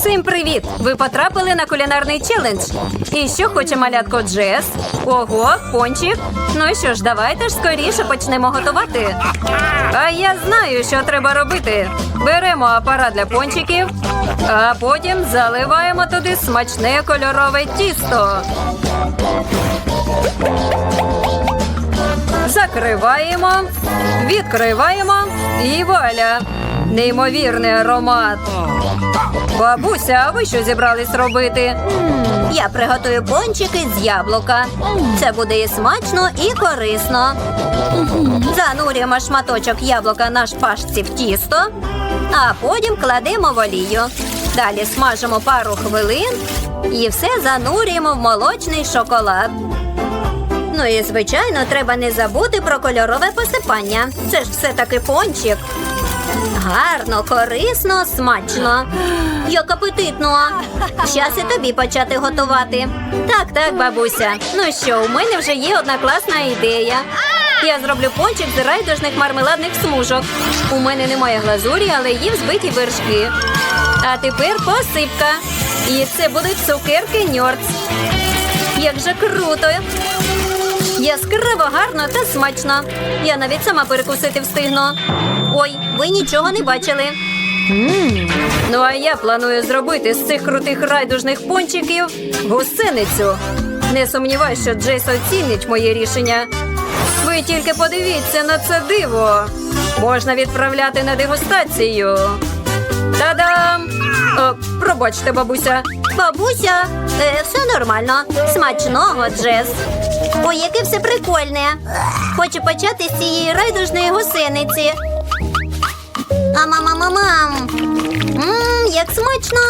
Всім привіт! Ви потрапили на кулінарний челендж. І що хоче малятко Джес? Ого, пончик. Ну що ж, давайте ж скоріше почнемо готувати. А я знаю, що треба робити. Беремо апарат для пончиків, а потім заливаємо туди смачне кольорове тісто. Закриваємо, відкриваємо і вуаля. Неймовірний аромат. Бабуся, а ви що зібрались робити? Я приготую пончики з яблука. Це буде і смачно, і корисно. Занурюємо шматочок яблука на шпажці в тісто, а потім кладемо в олію. Далі смажимо пару хвилин і все занурюємо в молочний шоколад. Ну і звичайно, треба не забути про кольорове посипання. Це ж все таки пончик. Гарно, корисно, смачно. Як апетитно. Час і тобі почати готувати. Так, так, бабуся. Ну що, у мене вже є одна класна ідея. Я зроблю пончик з райдужних мармеладних смужок. У мене немає глазурі, але є взбиті вершки. А тепер посипка. І це будуть цукерки ньорц. Як же круто! Яскраво, гарно та смачно. Я навіть сама перекусити встигну. Ой, ви нічого не бачили. Ну, а я планую зробити з цих крутих райдужних пончиків гусеницю. Не сумніваюсь, що Джейс оцінить моє рішення. Ви тільки подивіться на це диво. Можна відправляти на дегустацію. Та-дам! О, пробачте, бабуся. Бабуся, е, все нормально. Смачного, Джес. Ой, яке все прикольне. Хочу почати з цієї райдужної гусениці. А мама мамам. Мм, як смачно.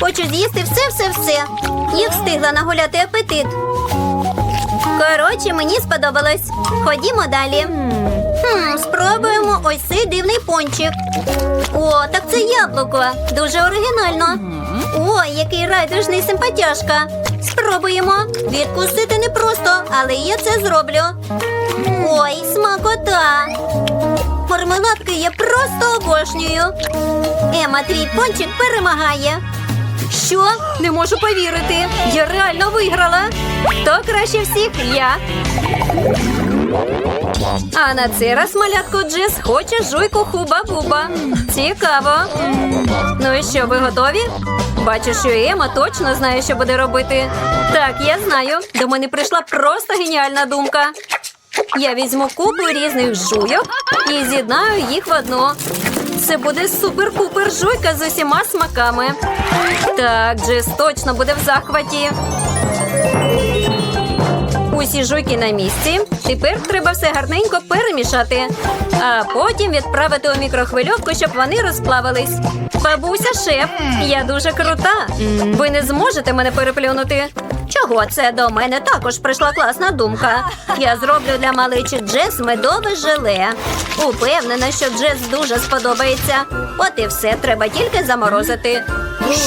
Хочу з'їсти все-все-все. Я встигла нагуляти апетит. Коротше, мені сподобалось. Ходімо далі. Хм, спробуємо ось цей дивний пончик. О, так це яблуко. Дуже оригінально. Ой, який райдужний симпатяшка. Спробуємо. Відкусити непросто, але я це зроблю. Ой, смакота. Мармеладки я просто обожнюю. Ема, твій пончик перемагає. Що? Не можу повірити. Я реально виграла. Хто краще всіх? Я. А на цей раз малятко Джес хоче жуйку хуба-буба. Цікаво. Ну і що, ви готові? Бачу, що Ема точно знає, що буде робити. Так, я знаю. До мене прийшла просто геніальна думка. Я візьму купу різних жуйок і з'єднаю їх в одну. Це буде супер-пупер жуйка з усіма смаками. Так, Джес точно буде в захваті. Усі жуйки на місці. Тепер треба все гарненько перемішати, а потім відправити у мікрохвильовку, щоб вони розплавились. Бабуся, шеф, я дуже крута. Ви не зможете мене переплюнути. Чого це до мене також прийшла класна думка? Я зроблю для маличі Джес медове желе. Упевнена, що Джес дуже сподобається. От і все, треба тільки заморозити.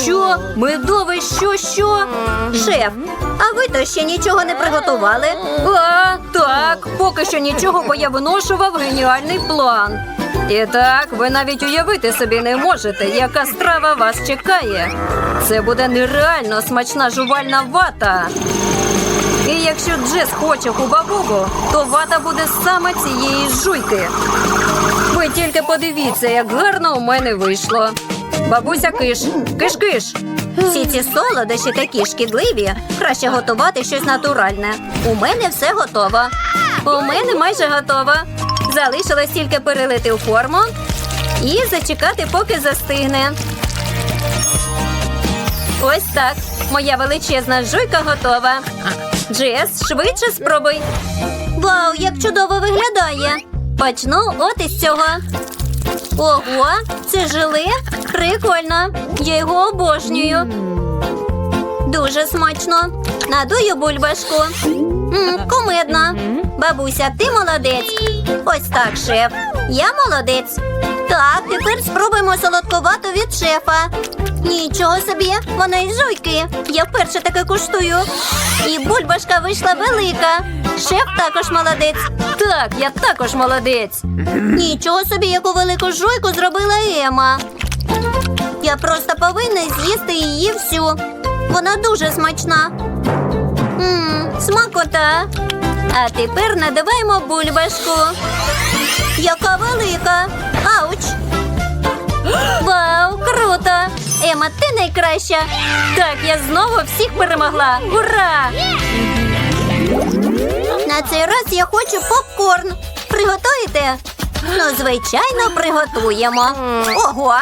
Що? Медове що що? Шеф, а ви то ще нічого не приготували? А, так, поки що нічого, бо я виношував геніальний план. І так, ви навіть уявити собі не можете, яка страва вас чекає. Це буде нереально смачна жувальна вата. І якщо Джес хоче хубабубу, то вата буде саме цієї жуйки. Ви тільки подивіться, як гарно у мене вийшло. Бабуся киш, киш-киш. Всі ці солодощі такі шкідливі. Краще готувати щось натуральне. У мене все готово. У мене майже готово. Залишилось тільки перелити у форму і зачекати, поки застигне. Ось так. Моя величезна жуйка готова. Джес, швидше спробуй. Вау, як чудово виглядає. Почну от із цього. Ого, це желе? Прикольно. Я його обожнюю. Дуже смачно. Надую бульбашку. М, кумедно. Бабуся, ти молодець. Ось так, шеф. Я молодець. Так, тепер спробуємо солодковату від шефа. Нічого собі, вона із жуйки. Я вперше таке куштую. І бульбашка вийшла велика. Шеф також молодець. Так, я також молодець. Нічого собі, яку велику жуйку зробила Ема. Я просто повинна з'їсти її всю. Вона дуже смачна. Мм, смакота. А тепер надаваємо бульбашку. Яка велика. Ауч. Вау, круто! Ема, ти найкраща. Так, я знову всіх перемогла. Ура! На цей раз я хочу попкорн. Приготуєте? Ну, звичайно, приготуємо. Ого!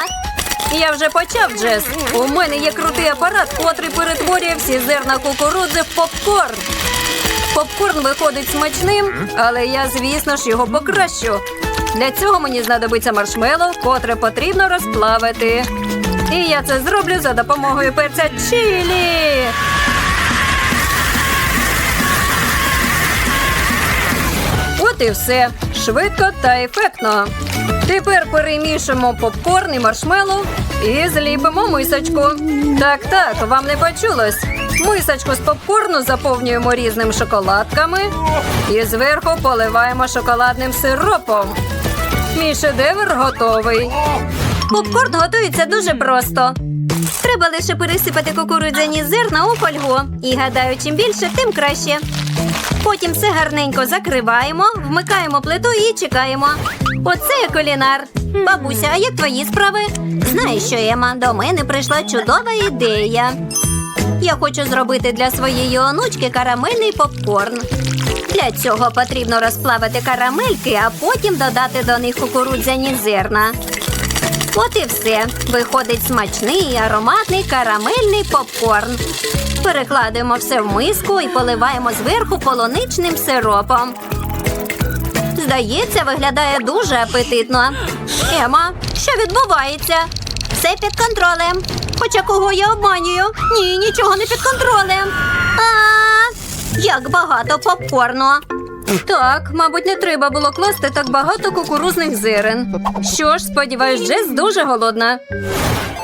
Я вже почав, Джес. У мене є крутий апарат, котрий перетворює всі зерна кукурудзи в попкорн. Попкорн виходить смачним, але я, звісно ж, його покращу. Для цього мені знадобиться маршмеллоу, котре потрібно розплавити. І я це зроблю за допомогою перця чилі. От і все. Швидко та ефектно. Тепер перемішуємо попкорн і маршмеллоу і зліпимо мисочку. Так, так, вам не почулось. Мисочку з попкорну заповнюємо різними шоколадками і зверху поливаємо шоколадним сиропом. Мій шедевр готовий. Попкорн готується дуже просто. Треба лише пересипати кукурудзяні зерна у фольгу. І гадаю, чим більше, тим краще. Потім все гарненько закриваємо, вмикаємо плиту і чекаємо. Оце кулінар. Бабуся, а як твої справи? Знаєш що, Ема, до мене прийшла чудова ідея. Я хочу зробити для своєї онучки карамельний попкорн. Для цього потрібно розплавити карамельки, а потім додати до них кукурудзяні зерна. От і все. Виходить смачний ароматний карамельний попкорн. Перекладаємо все в миску і поливаємо зверху полуничним сиропом. Здається, виглядає дуже апетитно. Ема, що відбувається? Все під контролем. Хоча кого я обманюю? Ні, нічого не під контролем. А, як багато попкорну. Так, мабуть, не треба було класти так багато кукурузних зерен. Що ж, сподіваюсь, Джес дуже голодна.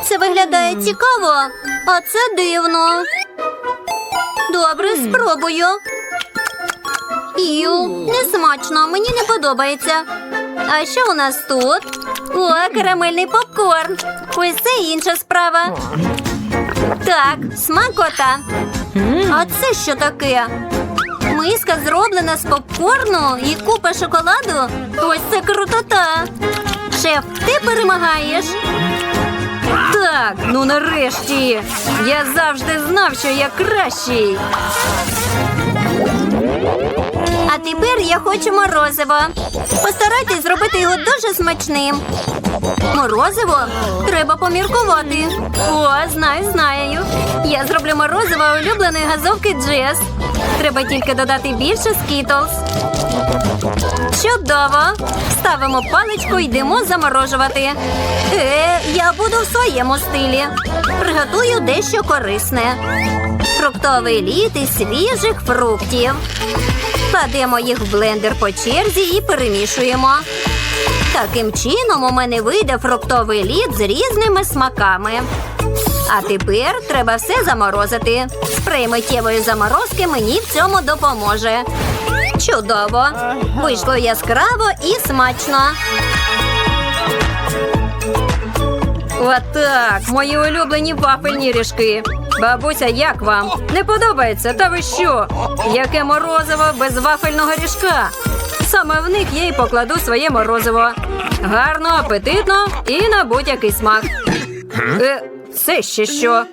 Це виглядає цікаво, а це дивно. Добре, спробую. Ю, не смачно, мені не подобається. А що у нас тут? О, карамельний попкорн. Ось це інша справа. Так, смакота. А це що таке? Миска зроблена з попкорну і купа шоколаду. Ось це крутота. Шеф, ти перемагаєш. Так, ну нарешті. Я завжди знав, що я кращий. А тепер я хочу морозиво. Постарайтесь зробити його дуже смачним. Морозиво? Треба поміркувати. О, знаю, знаю. Я зроблю морозиво улюбленої газовки Джес. Треба тільки додати більше скітлз. Чудово! Ставимо паличку йдемо заморожувати. Е, я буду в своєму стилі. Приготую дещо корисне. Фруктовий лід із свіжих фруктів. Кладемо їх в блендер по черзі і перемішуємо. Таким чином у мене вийде фруктовий лід з різними смаками. А тепер треба все заморозити. Спрей миттєвої заморозки мені в цьому допоможе. Чудово! Вийшло яскраво і смачно. Отак, мої улюблені вафельні ріжки. Бабуся, як вам? Не подобається? Та ви що? Яке морозиво без вафельного ріжка? Саме в них я й покладу своє морозиво. Гарно, апетитно і на будь-який смак. Е, це ще що?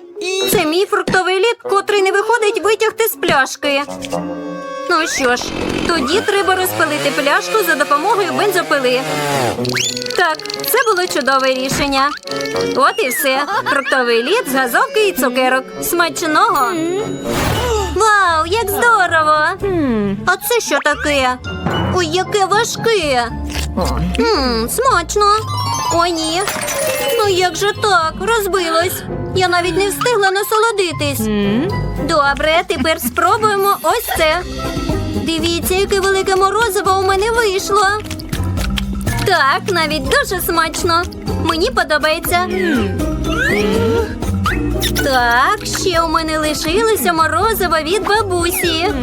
Це мій фруктовий лід, котрий не виходить витягти з пляшки. Ну що ж, тоді треба розпилити пляшку за допомогою бензопили. Так, це було чудове рішення. От і все. Фруктовий лід з газовки і цукерок. Смачного. Вау, як здорово! А це що таке? Ой, яке важке. Ммм, смачно. О, ні. Ну як же так? Розбилось. Я навіть не встигла насолодитись. Добре, тепер спробуємо ось це. Дивіться, яке велике морозиво у мене вийшло. Так, навіть дуже смачно. Мені подобається. Так, ще у мене лишилося морозиво від бабусі.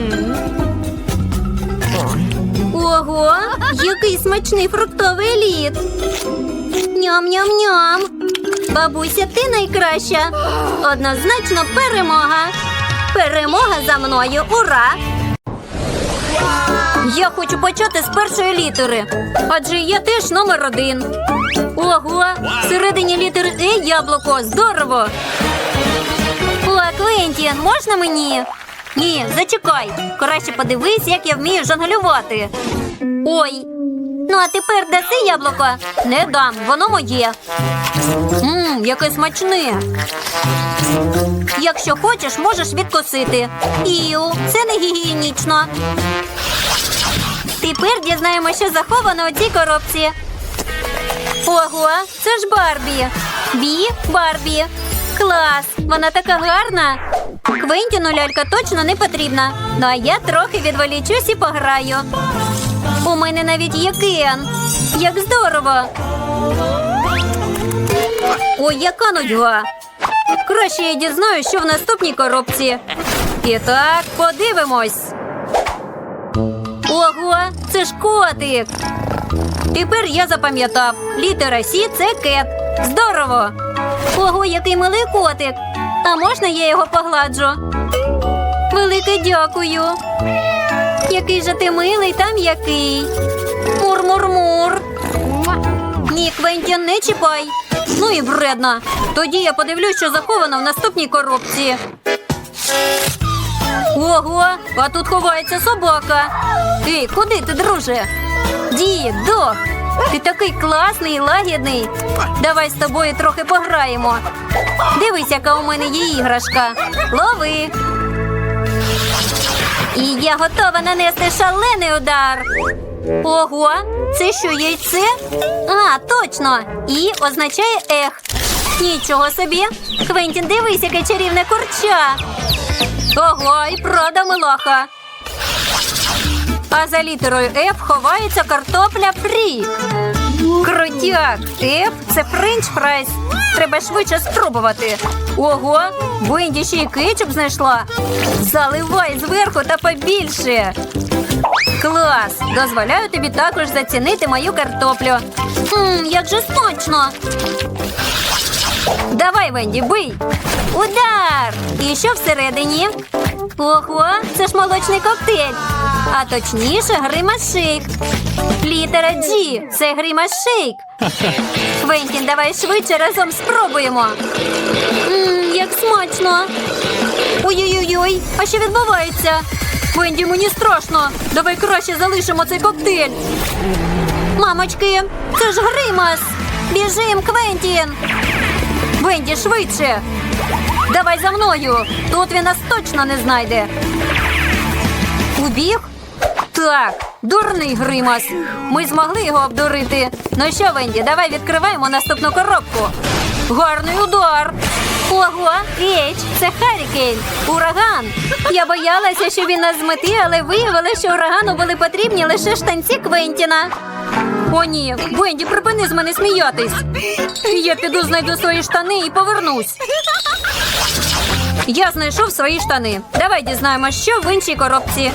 Ого, який смачний фруктовий лід. Ням-ням-ням. Бабуся, ти найкраща. Однозначно перемога. Перемога за мною. Ура! Я хочу почати з першої літери, адже я теж номер один. Ого, всередині літери Е яблуко. Здорово. Квентін, можна мені? Ні, зачекай. Краще подивись, як я вмію жонглювати. Ой. Ну, а тепер даси яблуко? Не дам, воно моє. Мм, яке смачне. Якщо хочеш, можеш відкусити. Іу, це не гігієнічно. Тепер дізнаємося, що заховано у цій коробці. Ого, це ж Барбі. Бі Барбі. Клас! Вона така гарна. Квентіну лялька точно не потрібна. Ну а я трохи відволічусь і пограю. У мене навіть є Кен. Як здорово. Ой, яка нудьга. Краще я дізнаюсь, що в наступній коробці. І так, подивимось. Ого, це ж котик. Тепер я запам'ятав. Літера Сі це кет. Здорово. Ого, який милий котик. А можна я його погладжу? Велике дякую. Який же ти милий та м'який. Мур-мур-мур. Ні, Квентін, не чіпай. Ну і вредна. Тоді я подивлюсь, що заховано в наступній коробці. Ого, а тут ховається собака. Ей, куди ти, друже? Дід, дог, ти такий класний і лагідний. Давай з тобою трохи пограємо. Дивись, яка у мене є іграшка. Лови. І я готова нанести шалений удар. Ого, це що, яйце? А, точно. І означає ех. Нічого собі. Квентін, дивись, яке чарівне курча. Ого, і правда милаха. А за літерою F ховається картопля фрі. Крутяк. F – це френч фрайс. Треба швидше спробувати. Ого, Бенді ще й кетчуп знайшла. Заливай зверху та побільше. Клас! Дозволяю тобі також зацінити мою картоплю. Мм, як же смачно. Давай, Венді, бий. Удар! І що всередині? Ого, це ж молочний коктейль. А точніше, гримашейк. Літера G – це гримашейк. Квентін, давай швидше разом спробуємо. Мм, як смачно. Ой-ой-ой, а що відбувається? Венді, мені страшно. Давай краще залишимо цей коктейль. Мамочки, це ж гримас. Біжим, Квентін. Венді, швидше. Давай за мною. Тут він нас точно не знайде. Убіг? Так, дурний гримас. Ми змогли його обдурити. Ну що, Венді, давай відкриваємо наступну коробку. Гарний удар. Ого, Ейч, це Харікейн, ураган. Я боялася, що він нас змети, але виявилося, що урагану були потрібні лише штанці Квентіна. О, ні, Венді, припини з мене сміятись. Я піду знайду свої штани і повернусь. Я знайшов свої штани. Давай дізнаємося, що в іншій коробці.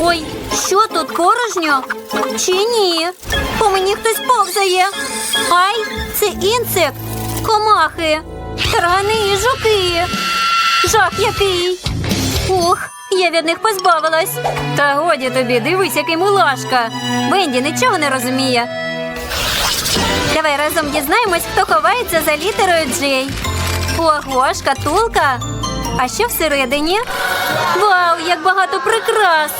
Ой, що тут порожньо? Чи ні? По мені хтось повзає. Ай, це інсект, комахи, таргани і жуки. Жах який. Ух, я від них позбавилась. Та годі тобі, дивись, який мулашка. Венді нічого не розуміє. Давай разом дізнаємось, хто ховається за літерою Джей. Ого, шкатулка. А що всередині? Вау, як багато прикрас!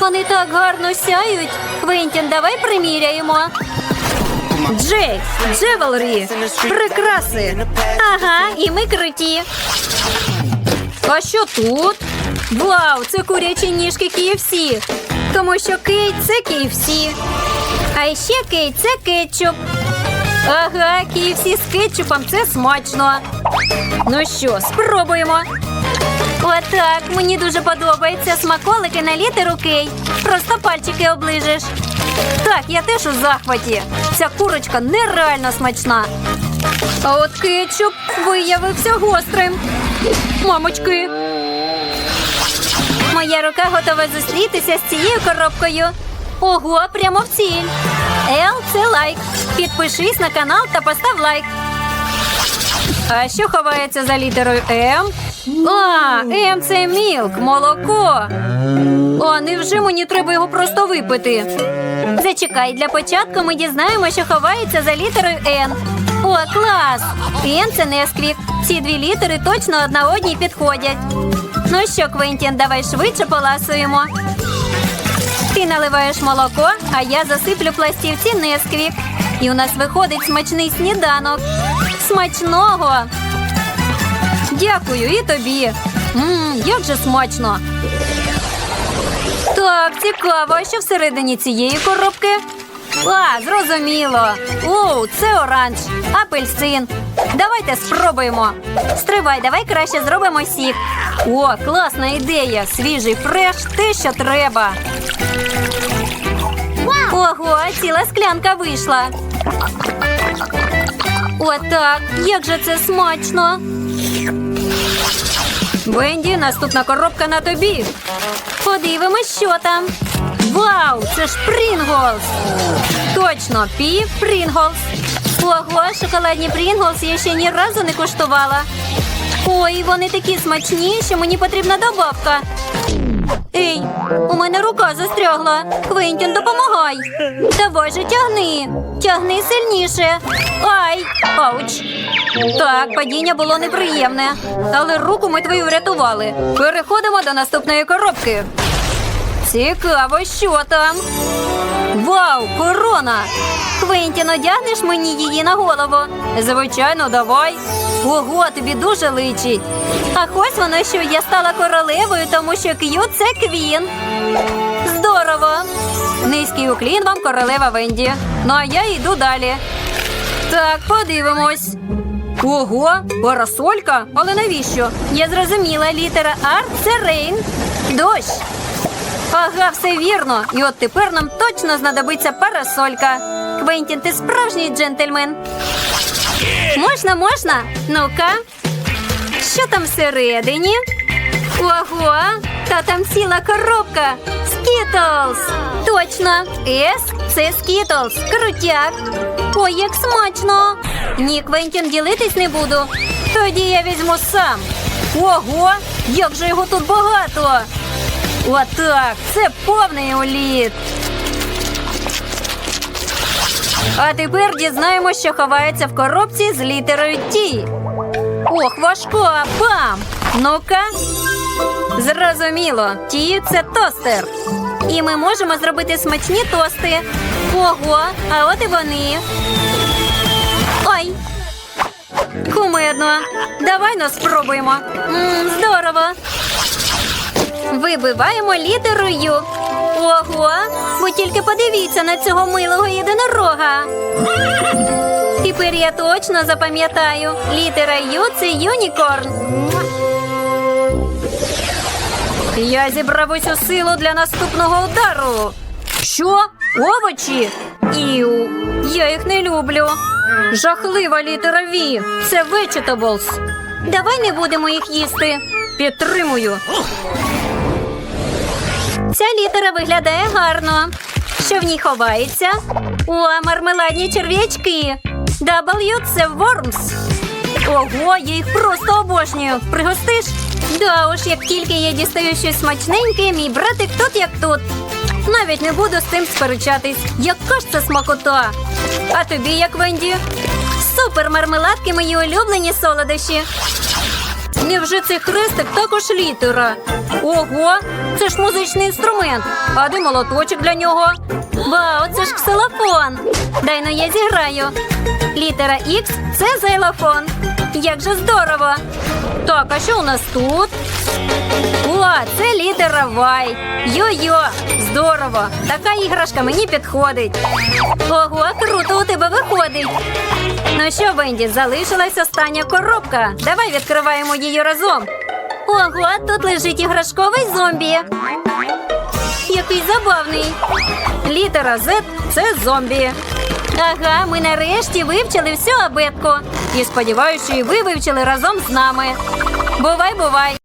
Вони так гарно сяють. Квентін, давай приміряємо. Джей, Джевелрі, прикраси. Ага, і ми круті. А що тут? Вау, це курячі ніжки KFC. Тому що Кейт це KFC. А ще Кейт це кетчуп. Ага, KFC з кетчупом це смачно. Ну що, спробуємо. Отак, мені дуже подобаються смаколики на літеру Кей. Просто пальчики оближеш. Так, я теж у захваті. Ця курочка нереально смачна. А от кетчуп виявився гострим. Мамочки. Моя рука готова зустрітися з цією коробкою. Ого, прямо в ціль. Ел, це лайк. Підпишись на канал та постав лайк. А що ховається за літерою М? А, М це мілк, молоко. А невже мені треба його просто випити? Зачекай, для початку ми дізнаємося, що ховається за літерою Н. О, клас! Н це Несквік. Ці дві літери точно одна одній підходять. Ну що, Квентін, давай швидше поласуємо. Ти наливаєш молоко, а я засиплю пластівці Несквік. І у нас виходить смачний сніданок. Смачного! Дякую і тобі. Мм, як же смачно. Так, цікаво, що всередині цієї коробки? А, зрозуміло. О, це оранж, апельсин. Давайте спробуємо. Стривай, давай краще зробимо сік. О, класна ідея! Свіжий фреш, те, що треба. Ого, ціла склянка вийшла. Отак, як же це смачно. Венді, наступна коробка на тобі. Подивимось, що там. Вау, це ж Прінглс! Точно, пі Прінглс. Ого, шоколадні Прінглс я ще ні разу не куштувала. Ой, вони такі смачні, що мені потрібна добавка. Ей, у мене рука застрягла. Квентін, допомагай. Давай же тягни. Тягни сильніше. Ай! Ауч. Так, падіння було неприємне, але руку ми твою врятували. Переходимо до наступної коробки. Цікаво, що там. Вау, корона! Квентін, одягнеш мені її на голову. Звичайно, давай. Ого, тобі дуже личить. А ось воно, що я стала королевою, тому що К'ю це квін. Здорово! Низький уклін вам королева Венді. Ну а я йду далі. Так, подивимось. Ого, парасолька? Але навіщо? Я зрозуміла, літера Р це рейн. Дощ. Ага, все вірно. І от тепер нам точно знадобиться парасолька. Квентін, ти справжній джентльмен. Можна, можна? Ну-ка. Що там всередині? Ого, та там ціла коробка. Скітлз. Точно. С це Скітлз. Крутяк. Ой, як смачно. Ні, Квентін, ділитись не буду. Тоді я візьму сам. Ого, як же його тут багато. Отак, це повний уліт. А тепер дізнаємося, що ховається в коробці з літерою Ті. Ох, важко, бам! Ну-ка. Зрозуміло, Ті це тостер. І ми можемо зробити смачні тости. Ого, а от і вони. Ой, Кумедно. Давай ну спробуємо. м, здорово. Вибиваємо літеру Ю. Ого, ви тільки подивіться на цього милого єдинорога. Тепер я точно запам'ятаю. Літера Ю це юнікорн. Я зібрав усю силу для наступного удару. Що? Овочі? Іу, я їх не люблю. Жахлива літера Ві. Це vegetables. Давай не будемо їх їсти. Підтримую. Ця літера виглядає гарно. Що в ній ховається? О, мармеладні черв'ячки. W – це worms. Ого, я їх просто обожнюю. Пригостиш? Да уж, як тільки я дістаю щось смачненьке, мій братик тут як тут. Навіть не буду з тим сперечатись. Яка ж це смакота? А тобі як Венді? Супер мармеладки мої улюблені солодощі. Невже цей хрестик також літера? Ого, це ж музичний інструмент. А де молоточок для нього? Вау, це ж ксилофон. Дай ну я зіграю. Літера Х – це зайлофон. Як же здорово! Так, а що у нас тут? О, це літера Y. Йо-йо, здорово. Така іграшка мені підходить. Ого, круто у тебе виходить. Ну що, Венді, залишилась остання коробка. Давай відкриваємо її разом. Ого, тут лежить іграшковий зомбі. Який забавний. Літера Z – це зомбі. Ага, ми нарешті вивчили всю абетку. І сподіваюся, що і ви вивчили разом з нами. Бувай, бувай!